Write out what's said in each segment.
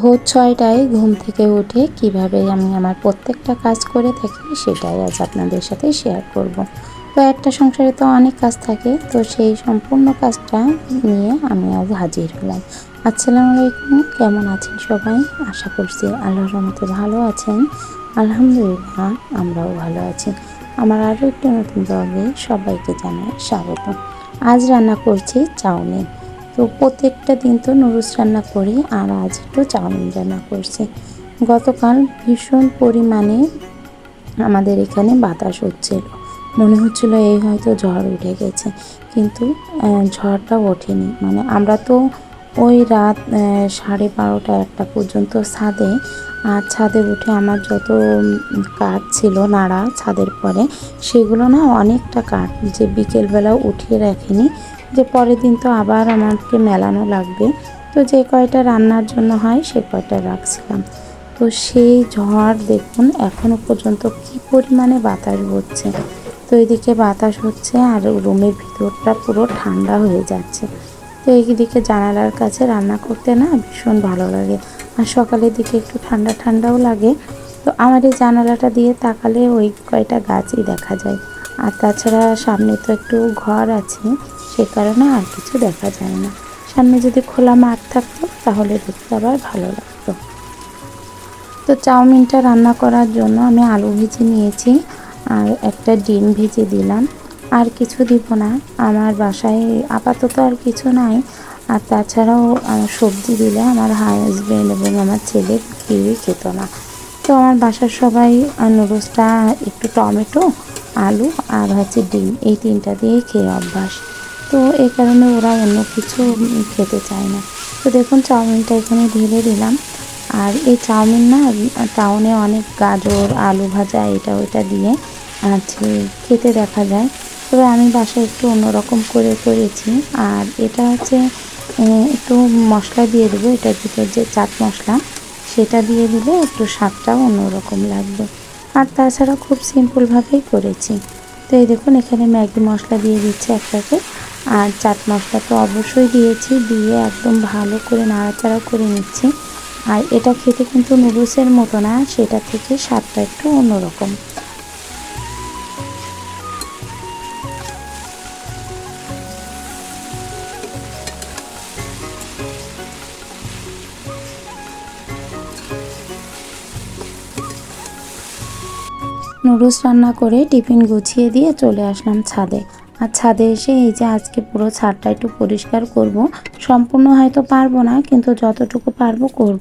ভোর ছয়টায় ঘুম থেকে উঠে কীভাবে আমি আমার প্রত্যেকটা কাজ করে থাকি সেটাই আজ আপনাদের সাথে শেয়ার করব। তো একটা সংসারে তো অনেক কাজ থাকে, তো সেই সম্পূর্ণ কাজটা নিয়ে আমি আজ হাজির হলাম। আসসালামু আলাইকুম, কেমন আছেন সবাই? আশা করছি আল্লাহর রহমতে ভালো আছেন। আলহামদুলিল্লাহ, আমরাও ভালো আছি। আমার আরও একটু নতুন ব্লগে সবাইকে জানাই স্বাগত আজ রান্না করছি চাউমিন। তো প্রত্যেকটা দিন তো নুডলস রান্না করি আর আজ একটু চাউমিন রান্না করছি। গতকাল ভীষণ পরিমাণে আমাদের এখানে বাতাস হচ্ছিল। মনে হচ্ছিল এই হয়তো ঝড় উঠে গেছে, কিন্তু ঝড়টা ওঠেনি। মানে আমরা তো ওই রাত সাড়ে বারোটা একটা পর্যন্ত ছাদে আর ছাদে উঠে আমার যত কাঠ ছিল নাড়া ছাদের পরে, সেগুলো না অনেকটা কাঠ যে বিকেলবেলা উঠিয়ে রাখিনি। যে পরের দিন তো আবার আমাকে মেলানো লাগবে। তো যে কয়টা রান্নার জন্য হয় সে কয়টা রাখছিলাম। তো সেই ঝড় দেখুন এখনও পর্যন্ত কি পরিমাণে বাতাস হচ্ছে। তো এদিকে বাতাস হচ্ছে আর রুমের ভিতরটা পুরো ঠান্ডা হয়ে যাচ্ছে। তো এইদিকে জানালার কাছে রান্না করতে না ভীষণ ভালো লাগে। আর সকালের দিকে একটু ঠান্ডা ঠান্ডাও লাগে। তো আমার এই জানালাটা দিয়ে তাকালে ওই কয়টা গাছই দেখা যায়। আর তাছাড়া সামনে তো একটু ঘর আছে, সে কারণে আর কিছু দেখা যায় না। সামনে যদি খোলা মাঠ থাকতো, তাহলে দেখতে আবার ভালো লাগতো। তো চাউমিনটা রান্না করার জন্য আমি আলু ভেজে নিয়েছি, আর একটা ডিম ভেজে দিলাম। আর কিছু দিব না। আমার বাসায় আপাতত আর কিছু নাই। আর তাছাড়াও সবজি দিলে আমার হাজবেন্ড এবং আমার ছেলে কেউই খেত না। তো আমার বাসার সবাই নুডলসটা একটু টমেটো, আলু আর হচ্ছে ডিম, এই তিনটা দিয়েই খেয়ে অভ্যাস। তো এই কারণে ওরা অন্য কিছু খেতে চায় না। তো দেখুন, চাউমিনটা এখানে ঢেলে দিলাম। আর এই চাউমিন না টাউনে অনেক গাজর, আলু ভাজা, এটা ওইটা দিয়ে আছে খেতে দেখা যায়। তবে আমি বাসায় একটু অন্যরকম করে করেছি। আর এটা হচ্ছে একটু মশলা দিয়ে দেবো, এটার ভিতর যে চাট মশলা, সেটা দিয়ে দিলে একটু স্বাদটাও অন্যরকম লাগবে। আর তাছাড়া খুব সিম্পলভাবেই করেছি। তো এই দেখুন, এখানে ম্যাগি মশলা দিয়ে দিচ্ছি এক প্যাকেট আর চাট মশলা তো অবশ্যই দিয়েছি, দিয়ে একদম ভালো করে নাড়াচাড়া করে নিচ্ছি। আর এটা খেতে কিন্তু নুডলসের মতো না, সেটা থেকে স্বাদটা একটু অন্যরকম। নুডলস রান্না করে টিফিন গুছিয়ে দিয়ে চলে আসলাম ছাদে। আর ছাদে এসে এই যে আজকে পুরো ছাদটা একটু পরিষ্কার করব। সম্পূর্ণ হয়তো পারব না, কিন্তু যতটুকু পারব করব।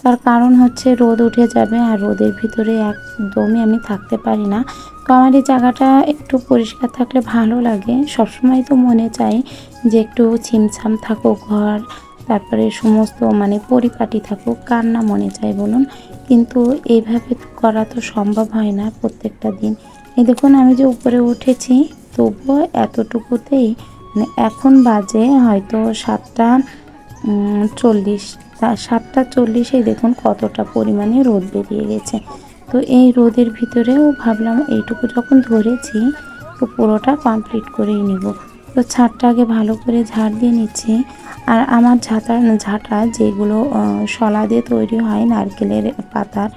তার কারণ হচ্ছে রোদ উঠে যাবে আর রোদের ভিতরে একদমই আমি থাকতে পারি না। তো আমার এই জায়গাটা একটু পরিষ্কার থাকলে ভালো লাগে। সবসময় তো মনে চাই যে একটু ছিমছাম থাকুক ঘর তারপরে সমস্ত মানে পরিপাটি থাকুক, কার না মনে চাই বলুন। কিন্তু এইভাবে করা তো সম্ভব হয় না প্রত্যেকটা দিন। এই দেখুন, আমি যে উপরে উঠেছি, তবুও এতটুকুতেই মানে এখন বাজে হয়তো সাতটা চল্লিশ। সাতটা চল্লিশেই দেখুন কতটা পরিমাণে রোদ বেরিয়ে গেছে। তো এই রোদের ভিতরেও ভাবলাম এইটুকু যখন ধরেছি, তো পুরোটা কমপ্লিট করেই নেব। তো ছাদটা আগে ভালো করে ঝাড় দিয়ে নিচ্ছি। আর আমার ঝাঁটা ঝাঁটা যেগুলো শলা দিয়ে তৈরি হয় নারকেলের পাতার,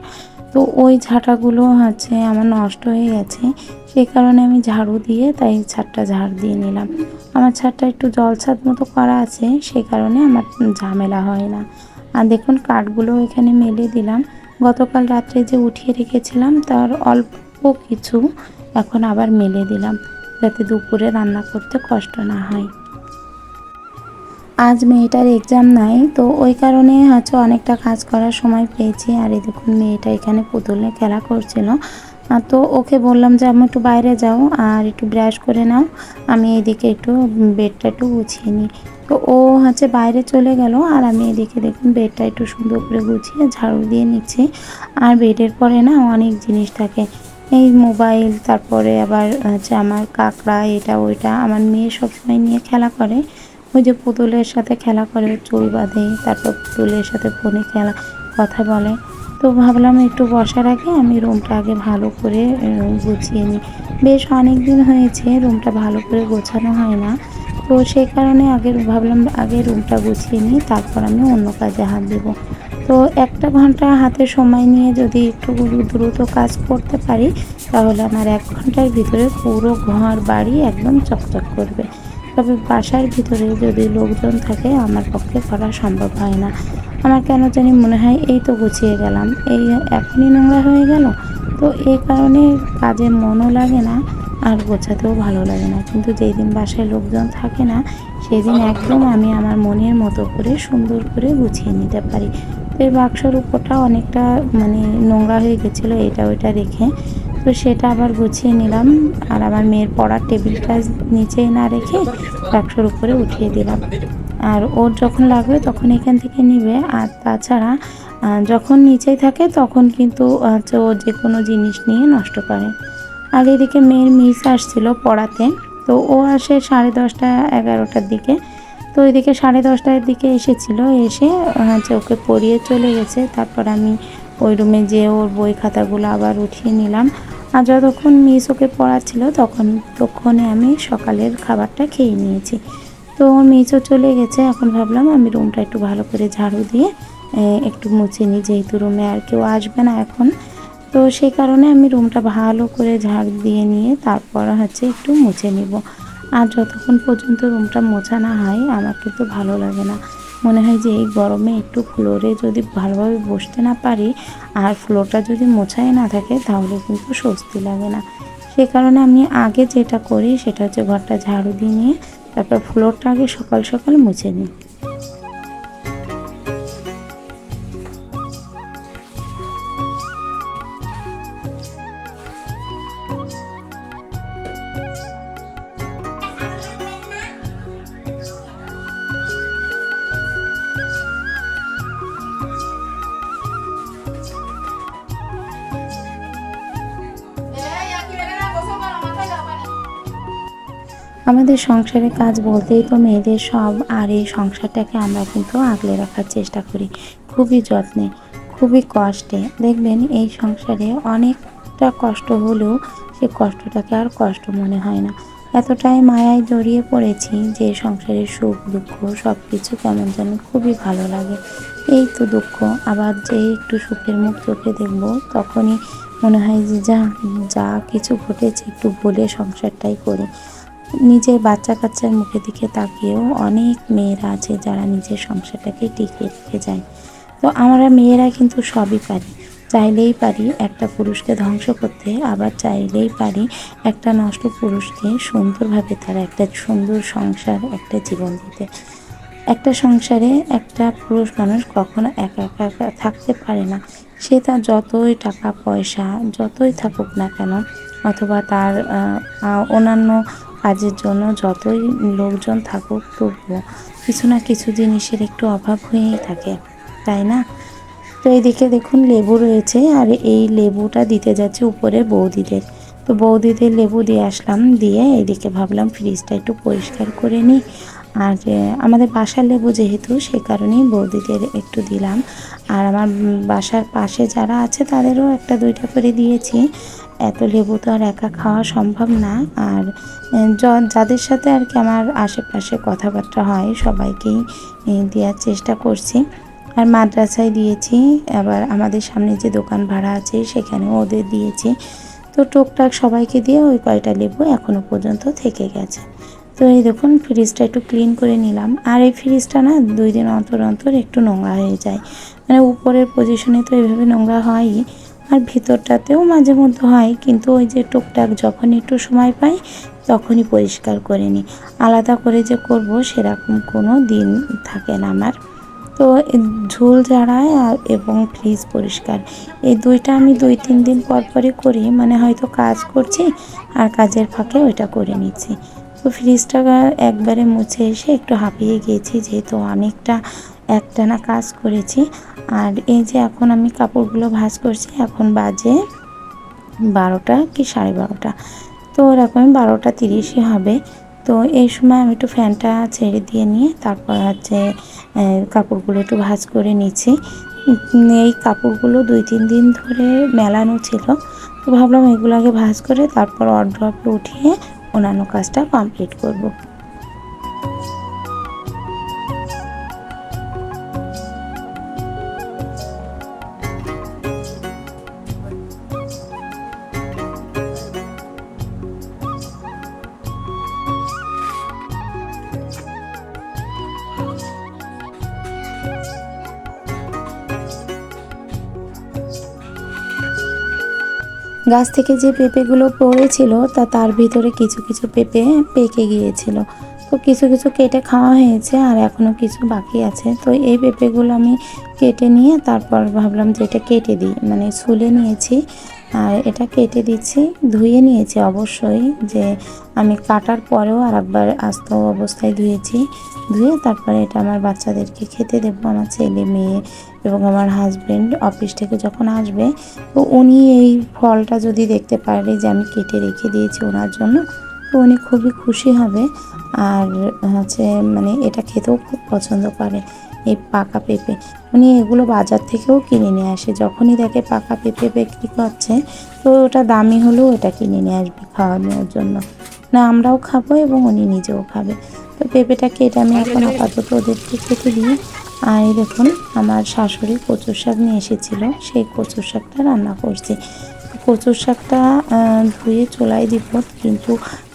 তো ওই ঝাঁটাগুলো হচ্ছে আমার নষ্ট হয়ে গেছে। সেই কারণে আমি ঝাড়ু দিয়ে তাই ছাদটা ঝাড় দিয়ে নিলাম। আমার ছাদটা একটু জলছাদ মতো করা আছে সেই কারণে আমার ঝামেলা হয় না। আর দেখুন কাঠগুলো এখানে মেলে দিলাম। গতকাল রাত্রে যে উঠিয়ে রেখেছিলাম, তার অল্প কিছু এখন আবার মেলে দিলাম। যাতে দুপুরে রান্না করতে কষ্ট না হয়। আজ মেয়েটার এক্সাম নাই, তো ওই কারণে হচ্ছে অনেকটা কাজ করার সময় পেয়েছি। আর এই দেখুন, মেয়েটা এখানে পুতুলে খেলা করছিল। তো ওকে বললাম যে আমি একটু বাইরে যাও আর একটু ব্রাশ করে নাও। আমি এদিকে একটু বেডটা একটু গুছিয়ে নিই। তো ও হচ্ছে বাইরে চলে গেল আর আমি এদিকে দেখুন, বেডটা একটু সুন্দর করে গুছিয়ে ঝাড়ু দিয়ে নিচ্ছি। আর বেডের পরে না অনেক জিনিস থাকে। এই মোবাইল, তারপরে আবার হচ্ছে আমার কাকড়া, এটা, ওইটা, আমার মেয়ে সবসময় নিয়ে খেলা করে। ওই যে পুতুলের সাথে খেলা করে চুল বাঁধে, তারপর পুতুলের সাথে ফোনে খেলা, কথা বলে। তো ভাবলাম একটু বসার আগে আমি রুমটা আগে ভালো করে গুছিয়ে নিই। বেশ অনেক দিন হয়েছে, রুমটা ভালো করে গোছানো হয় না। তো সেই কারণে আগে ভাবলাম আগে রুমটা গুছিয়ে নিই, তারপর আমি অন্য কাজে হাত দেবো। তো একটা ঘণ্টা হাতে সময় নিয়ে যদি একটু দ্রুত কাজ করতে পারি, তাহলে আমার এক ঘণ্টার ভিতরে পুরো ঘর, বাড়ি একদম চকচক করবে। তবে বাসার ভিতরে যদি লোকজন থাকে, আমার পক্ষে করা সম্ভব হয় না। আমার কেন জানি মনে হয়, এই তো গুছিয়ে গেলাম, এই এখনই নোংরা হয়ে গেল? তো এই কারণে কাজে মনও লাগে না, আর গোছাতেও ভালো লাগে না। কিন্তু যেই দিন বাসায় লোকজন থাকে না, সেদিন একদম আমি আমার মনের মতো করে সুন্দর করে গুছিয়ে নিতে পারি। এই বাক্সর উপরটা অনেকটা মানে নোংরা হয়ে গেছিল এটা ওইটা রেখে। তো সেটা আবার গুছিয়ে নিলাম আর আমার মেয়ের পড়ার টেবিলটা নিচেই না রেখে বাক্সর উপরে উঠিয়ে দিলাম। আর ওর যখন লাগবে তখন এখান থেকে নিবে আর তাছাড়া যখন নিচেই থাকে তখন কিন্তু হচ্ছে ও যে কোনো জিনিস নিয়ে নষ্ট করে। আর এদিকে মেয়ের মিস আসছিল পড়াতে, তো ও আসে সাড়ে দশটা এগারোটার দিকে। তো ওইদিকে সাড়ে দশটার দিকে এসেছিল, এসে হচ্ছে ওকে পড়িয়ে চলে গেছে, তারপর আমি ওই রুমে যেয়ে ওর বই খাতাগুলো আবার উঠিয়ে নিলাম। আর যতক্ষণ মিস ওকে পড়াচ্ছিল, তখন তখনই আমি সকালের খাবারটা খেয়ে নিয়েছি। তো ওর মিসও চলে গেছে, এখন ভাবলাম আমি রুমটা একটু ভালো করে ঝাড়ু দিয়ে একটু মুছে নিই, যেহেতু রুমে আর কেউ আসবে না এখন। তো সেই কারণে আমি রুমটা ভালো করে ঝাড় দিয়ে নিয়ে, তারপর হচ্ছে একটু মুছে নিব। আর যতক্ষণ পর্যন্ত রুমটা মোছা না হয় আমার কিন্তু ভালো লাগে না। মনে হয় যে এই গরমে একটু ফ্লোরে যদি ভালোভাবে বসতে না পারি আর ফ্লোরটা যদি মোছাই না থাকে, তাহলে কিন্তু স্বস্তি লাগে না। সে কারণে আমি আগে যেটা করি, সেটা হচ্ছে ঘরটা ঝাড়ু দিয়ে নিয়ে, তারপর ফ্লোরটা আগে সকাল সকাল মুছে নিই। আমাদের সংসারে কাজ বলতেই তো মেয়েদের সব, আর এই সংসারটাকে আমরা কিন্তু আগলে রাখার চেষ্টা করি। খুবই যত্নে, খুবই কষ্টে। দেখবেন এই সংসারে অনেকটা কষ্ট হলেও সে কষ্টটাকে আর কষ্ট মনে হয় না। এতটাই মায়ায় জড়িয়ে পড়েছি যে সংসারের সুখ, দুঃখ সব কিছু কেমন যেন খুবই ভালো লাগে। এই তো দুঃখ, আবার যে একটু সুখের মুখ চোখে দেখব, তখনই মনে হয় যে যা যা কিছু ঘটেছে একটু বলে সংসারটাই করি। নিজের বাচ্চা কাচ্চার মুখের দিকে তাকিয়েও অনেক মেয়েরা আছে যারা নিজের সংসারটাকে টিকিয়ে রেখে যায়। তো আমরা মেয়েরা কিন্তু সবই পারি। চাইলেই পারি একটা পুরুষকে ধ্বংস করতে, আবার চাইলেই পারি একটা নষ্ট পুরুষকে সুন্দরভাবে তারা একটা সুন্দর সংসার, একটা জীবন দিতে। একটা সংসারে একটা পুরুষ মানুষ কখনো একা একা একা থাকতে পারে না। সে তার যতই টাকা পয়সা যতই থাকুক না কেন, অথবা তার অন্যান্য কাজের জন্য যতই লোকজন থাকুক তবুও কিছু না কিছু জিনিসের একটু অভাব হয়েই থাকে, তাই না? তো এইদিকে দেখুন লেবু রয়েছে আর এই লেবুটা দিতে যাচ্ছে উপরে বৌদিদের। তো বৌদিদের লেবু দিয়ে আসলাম, দিয়ে এইদিকে ভাবলাম ফ্রিজটা একটু পরিষ্কার করে নিই। আর আমাদের বাসার লেবু যেহেতু, সে কারণেই বৌদিদের একটু দিলাম। আর আমার বাসার পাশে যারা আছে তাদেরও একটা দুইটা করে দিয়েছি। এত লেবু তো আর একা খাওয়া সম্ভব না। আর যাদের সাথে আর কি আমার আশেপাশে কথাবার্তা হয়, সবাইকেই দেওয়ার চেষ্টা করছি। আর মাদ্রাসায় দিয়েছি, আবার আমাদের সামনে যে দোকান ভাড়া আছে, সেখানেও ওদের দিয়েছি। তো টুকটাক সবাইকে দিয়ে ওই কয়টা লেবু এখনও পর্যন্ত থেকে গেছে। তো এই দেখুন ফ্রিজটা একটু ক্লিন করে নিলাম। আর এই ফ্রিজটা না, দুই দিন অন্তর অন্তর একটু নোংরা হয়ে যায়। মানে উপরের পজিশনে তো এইভাবে নোংরা হয়ই। আর ভিতরটাতেও মাঝে মধ্যে হয়, কিন্তু ওই যে টুকটাক যখন একটু সময় পাই, তখনই পরিষ্কার করে নিই। আলাদা করে যে করব সেরকম কোনো দিন থাকে না আমার। তো ঝোল ঝাড়ায় আর এবং ফ্রিজ পরিষ্কার। এই দুইটা আমি দুই তিন দিন পর পরই করি মানে হয়তো কাজ করছি আর কাজের ফাঁকে ওইটা করে নিচ্ছি। তো ফ্রিজটা একবারে মুছে এসে একটু হাঁপিয়ে গিয়েছি, যেহেতু অনেকটা একটানা কাজ করেছি। আর এই যে এখন আমি কাপড়গুলো ভাজ করছি, এখন বাজে বারোটা কি সাড়ে বারোটা। তো ওরকম বারোটা তিরিশই হবে। তো এই সময় আমি একটু ফ্যানটা ছেড়ে দিয়ে নিয়ে তারপর হচ্ছে কাপড়গুলো একটু ভাজ করে নিচ্ছি। এই কাপড়গুলো দুই তিন দিন ধরে মেলানো ছিল। তো ভাবলাম এগুলোকে ভাজ করে তারপর অড্রপে উঠিয়ে অন্যান্য কাজটা কমপ্লিট করব। গাছ থেকে যে পেঁপেগুলো পড়েছিল, তা তার ভিতরে কিছু কিছু পেঁপে পেকে গিয়েছিল। তো কিছু কিছু কেটে খাওয়া হয়েছে আর এখনও কিছু বাকি আছে। তো এই পেঁপেগুলো আমি কেটে নিয়ে তারপর ভাবলাম যে এটা কেটে দিই। মানে ছুলে নিয়েছি আর এটা কেটে দিচ্ছি, ধুয়ে নিয়েছি অবশ্যই যে আমি কাটার পরেও আর একবার আস্ত অবস্থায় ধুয়েছি। ধুয়ে তারপরে এটা আমার বাচ্চাদেরকে খেতে দেবো, আমার ছেলে মেয়ে। এবং আমার হাজব্যান্ড অফিস থেকে যখন আসবে তো উনি এই ফলটা যদি দেখতে পারে যে আমি কেটে রেখে দিয়েছি ওনার জন্য তো উনি খুবই খুশি হবে। আর হচ্ছে মানে এটা খেতেও খুব পছন্দ করে এই পাকা পেঁপে। উনি এগুলো বাজার থেকেও কিনে নিয়ে আসে। যখনই দেখে পাকা পেঁপে বিক্রি করছে তো ওটা দামি হলেও এটা কিনে নিয়ে আসবে খাওয়ানোর জন্য। না আমরাও খাব এবং উনি নিজেও খাবে। তো পেঁপেটা কেটে আমি এখন আপাতত ওদেরকে খেতে দিই। আর এই দেখুন, আমার শাশুড়ি কচুর শাক নিয়ে এসেছিল। সেই কচুর শাকটা রান্না করছি। কচুর শাকটা ধুয়ে চোলাই দিব, কিন্তু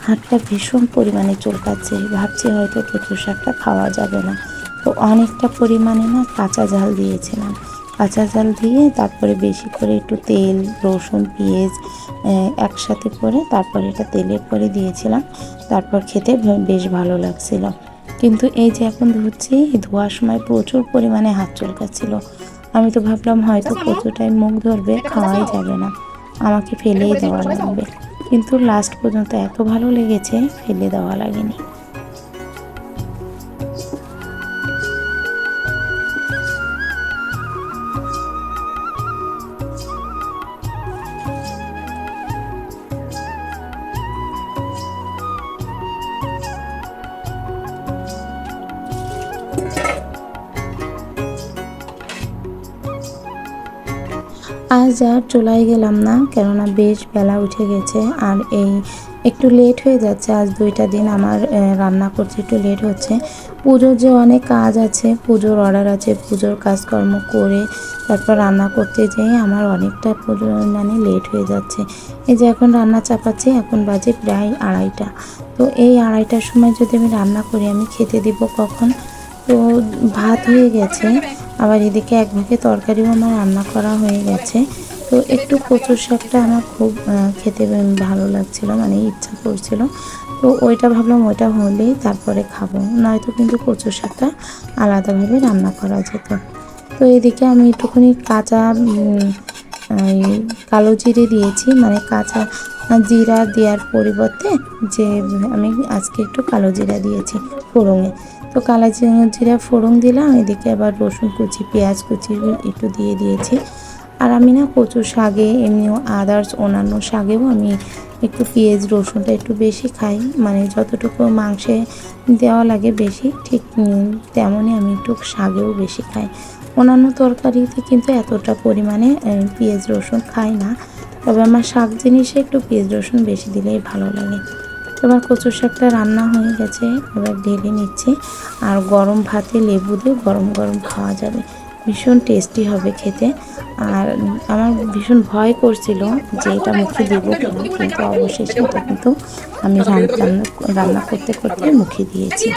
হাতটা ভীষণ পরিমাণে চুলকাচ্ছে। ভাবছি হয়তো কচুর শাকটা খাওয়া যাবে না। তো অনেকটা পরিমাণে না কাঁচা ঝাল দিয়েছিলাম। কাঁচা ঝাল দিয়ে তারপরে বেশি করে একটু তেল, রসুন, পেঁয়াজ একসাথে করে তারপরে এটা তেলে করে দিয়েছিলাম। তারপর খেতে বেশ ভালো লাগছিল। কিন্তু এই যে এখন ধুচ্ছি ধোয়ার সময় প্রচুর পরিমাণে হাত চুলকাচ্ছিল। আমি তো ভাবলাম হয়তো কচুটায় মুখ ধরবে খাওয়াই যাবে না। আমাকে ফেলেই দেওয়া লাগবে। কিন্তু লাস্ট পর্যন্ত এত ভালো লেগেছে ফেলে দেওয়া লাগেনি। আজ আর চুলায় গেলাম না, কেননা বেশ বেলা উঠে গেছে আর এই একটু লেট হয়ে যাচ্ছে। আজ দুইটা দিন আমার রান্না করতে একটু লেট হচ্ছে। পুজোর যে অনেক কাজ আছে, পুজোর অর্ডার আছে, পুজোর কাজকর্ম করে তারপর রান্না করতে যেয়ে আমার অনেকটা পুজো মানে লেট হয়ে যাচ্ছে। এই যে এখন রান্না চাপাচ্ছি, এখন বাজে প্রায় আড়াইটা। তো এই আড়াইটার সময় যদি আমি রান্না করি, আমি খেতে দিব কখন? তো ভাত হয়ে গেছে। আবার এদিকে এক তরকারিও আমার রান্না করা হয়ে গেছে। তো একটু কচুর শাকটা আমার খুব খেতে ভালো লাগছিল মানে ইচ্ছা করছিল। তো ওইটা ভাবলাম ওইটা হলেই তারপরে খাব। নয়তো কিন্তু কচুর শাকটা আলাদাভাবে রান্না করা যেত। তো এদিকে আমি একটুখানি কাঁচা কালো জিরে দিয়েছি মানে কাঁচা জিরা দেওয়ার পরিবর্তে যে আমি আজকে একটু কালো জিরা দিয়েছি ফোড়ঙে তো কালো জিরা ফোড়ন দিলাম, এদিকে আবার রসুন কুচি, পেঁয়াজ কুচি একটু দিয়ে দিয়েছি। আর আমি না কচু শাকে, এমনিও আদার্স অন্যান্য শাকেও আমি একটু পেঁয়াজ, রসুনটা একটু বেশি খাই। মানে যতটুকু মাংসে দেওয়া লাগে বেশি, ঠিক তেমনই আমি একটু শাকেও বেশি খাই। অন্যান্য তরকারিতে কিন্তু এতটা পরিমাণে পেঁয়াজ, রসুন খাই না। তবে আমার শাক জিনিসে একটু পেঁয়াজ রসুন বেশি দিলেই ভালো লাগে এবার কচুর শাকটা রান্না হয়ে গেছে এবার ঢেলে নিচ্ছি আর গরম ভাতে লেবু দিয়ে গরম গরম খাওয়া যাবে ভীষণ টেস্টি হবে খেতে আর আমার ভীষণ ভয় করছিল যে এটা মুখে দেবো কিন্তু অবশেষে এটা কিন্তু আমি রান্না রান্না করতে করতে মুখে দিয়েছি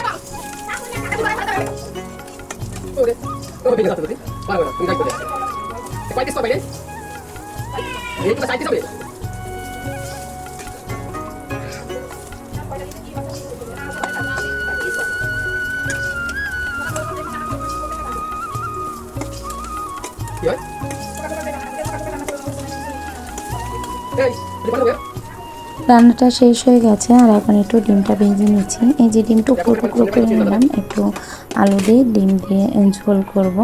রান্নাটা শেষ হয়ে গেছে আর এখন একটু ডিমটা ভেজে নিচ্ছি। এই যে ডিমটা টুকরো টুকরো করে নিলাম একটু আলু দিয়ে ডিম দিয়ে ঝোল করব।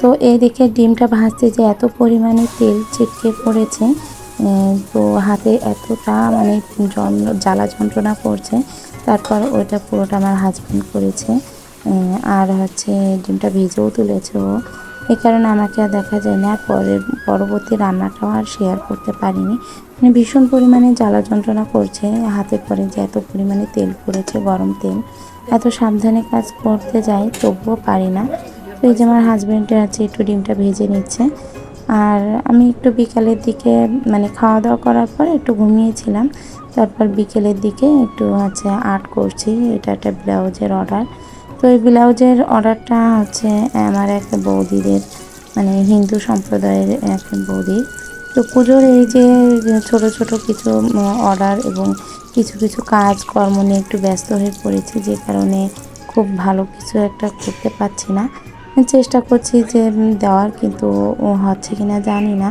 তো এই দিকে ডিমটা ভাজতে যে এত পরিমাণে তেল ছিটকে পড়েছে তো হাতে এতটা মানে জ্বালা যন্ত্রণা করছে, তারপর ওইটা পুরোটা আমার হাজব্যান্ড করেছে আর হচ্ছে ডিমটা ভেজেও তুলেছে ও। এই কারণে আমাকে আর দেখা যায় না, পরের পরবর্তী রান্নাটাও আর শেয়ার করতে পারিনি। মানে ভীষণ পরিমাণে জ্বালা যন্ত্রণা করছে, হাতে পরে যে এত পরিমাণে তেল পড়েছে, গরম তেল। এত সাবধানে কাজ করতে যাই, তবুও পারি না। তো এই যে আমার হাজব্যান্ডের আছে, একটু ডিমটা ভেজে নিচ্ছে। আর আমি একটু বিকালের দিকে মানে খাওয়া দাওয়া করার পর একটু ঘুমিয়েছিলাম। তারপর বিকেলের দিকে একটু হচ্ছে আর্ট করছি, এটা একটা ব্লাউজের অর্ডার তো এই ব্লাউজের অর্ডারটা হচ্ছে আমার এক বৌদিদের মানে হিন্দু সম্প্রদায়ের এক বৌদি তো পুজোর এই যে ছোট ছোট কিছু অর্ডার এবং কিছু কিছু কাজ কর্ম নিয়ে একটু ব্যস্ত হয়ে পড়েছি, যে কারণে খুব ভালো কিছু একটা করতে পারছি না। চেষ্টা করছি যে দেওয়ার, কিন্তু হচ্ছে কিনা জানি না।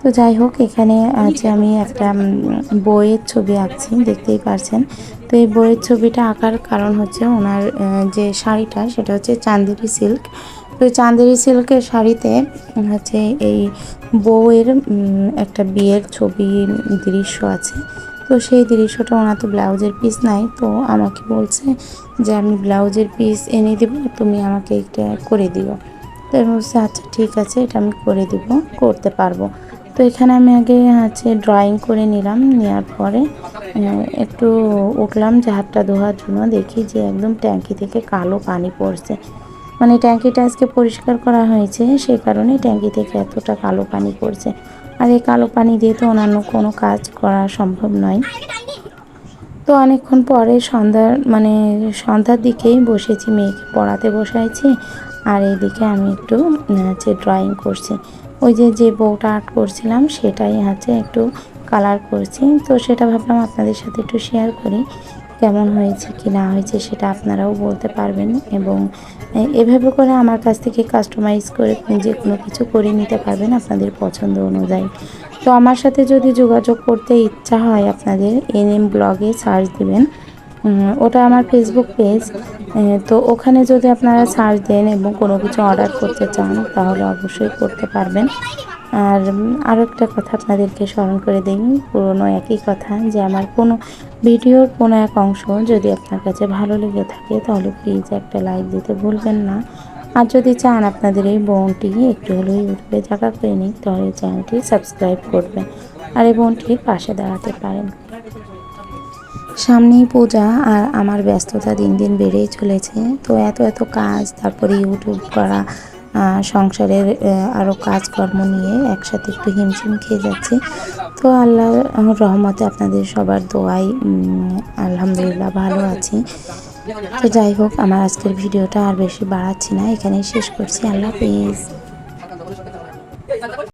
তো যাই হোক, এখানে আছে আমি একটা বইয়ের ছবি আঁকছি, দেখতেই পারছেন। তো এই বইয়ের ছবিটা আঁকার কারণ হচ্ছে ওনার যে শাড়িটা, সেটা হচ্ছে চান্দেরি সিল্ক। তো চান্দেরি সিল্কের শাড়িতে হচ্ছে এই বউয়ের একটা বিয়ের ছবি দৃশ্য আছে। তো সেই দৃশ্যটা ওনার তো ব্লাউজের পিস নাই, তো আমাকে বলছে যে আমি ব্লাউজের পিস এনে দেবো, তুমি আমাকে এটা করে দিও। তো আমি বলছি আচ্ছা ঠিক আছে, এটা আমি করে দিব, করতে পারব। তো এখানে আমি আগে হচ্ছে ড্রয়িং করে নিলাম নেওয়ার পরে একটু উঠলাম যে হাতটা ধোয়ার জন্য, দেখি যে একদম ট্যাঙ্কি থেকে কালো পানি পড়ছে। মানে ট্যাঙ্কিটা আজকে পরিষ্কার করা হয়েছে সেই কারণে ট্যাঙ্কি থেকে এতটা কালো পানি পড়ছে। আর এই কালো পানি দিয়ে তো অন্যান্য কোনো কাজ করা সম্ভব নয়। তো অনেকক্ষণ পরে সন্ধ্যার মানে সন্ধ্যার দিকেই বসেছি, মেয়েকে পড়াতে বসাইছি। আর এইদিকে আমি একটু হচ্ছে ড্রয়িং করছি। ওই যে যে বউটা আর্ট করছিলাম, সেটাই হচ্ছে একটু কালার করছি। তো সেটা ভাবলাম আপনাদের সাথে একটু শেয়ার করি। কেমন হয়েছে, কি না হয়েছে সেটা আপনারাও বলতে পারবেন এবং এভাবে করে আমার কাছ থেকে কাস্টমাইজ করে যে কোনো কিছু করে নিতে পারবেন আপনাদের পছন্দ অনুযায়ী। তো আমার সাথে যদি যোগাযোগ করতে ইচ্ছা হয়, আপনাদের এন এম ব্লগে সার্চ দিবেন। ওটা আমার ফেসবুক পেজ তো ওখানে যদি আপনারা সার্চ দেন এবং কোনো কিছু অর্ডার করতে চান, তাহলে অবশ্যই করতে পারবেন। আর আরও একটা কথা আপনাদেরকে স্মরণ করে দিই, পুরনো একই কথা যে আমার কোনো ভিডিওর কোনো এক অংশ যদি আপনার কাছে ভালো লেগে থাকে তাহলে প্লিজ একটা লাইক দিতে ভুলবেন না। আর যদি চান আপনাদের এই বোনটি একটু হলেও ইউটিউবে জায়গা করে নিক তাহলে চ্যানেলটি সাবস্ক্রাইব করবেন আর এই বোনটির পাশে দাঁড়াতে পারেন। সামনেই পূজা আর আমার ব্যস্ততা দিন দিন বেড়েই চলেছে। তো এত এত কাজ, তারপরে ইউটিউব করা সংসারের আরও কাজকর্ম নিয়ে একসাথে একটু হিমশিম খেয়ে যাচ্ছি। তো আল্লাহ রহমতে আপনাদের সবার দোয়াই আলহামদুলিল্লাহ ভালো আছি। তো যাই হোক, আমার আজকের ভিডিওটা আর বেশি বাড়াচ্ছি না, এখানেই শেষ করছি। আল্লাহ হাফিজ।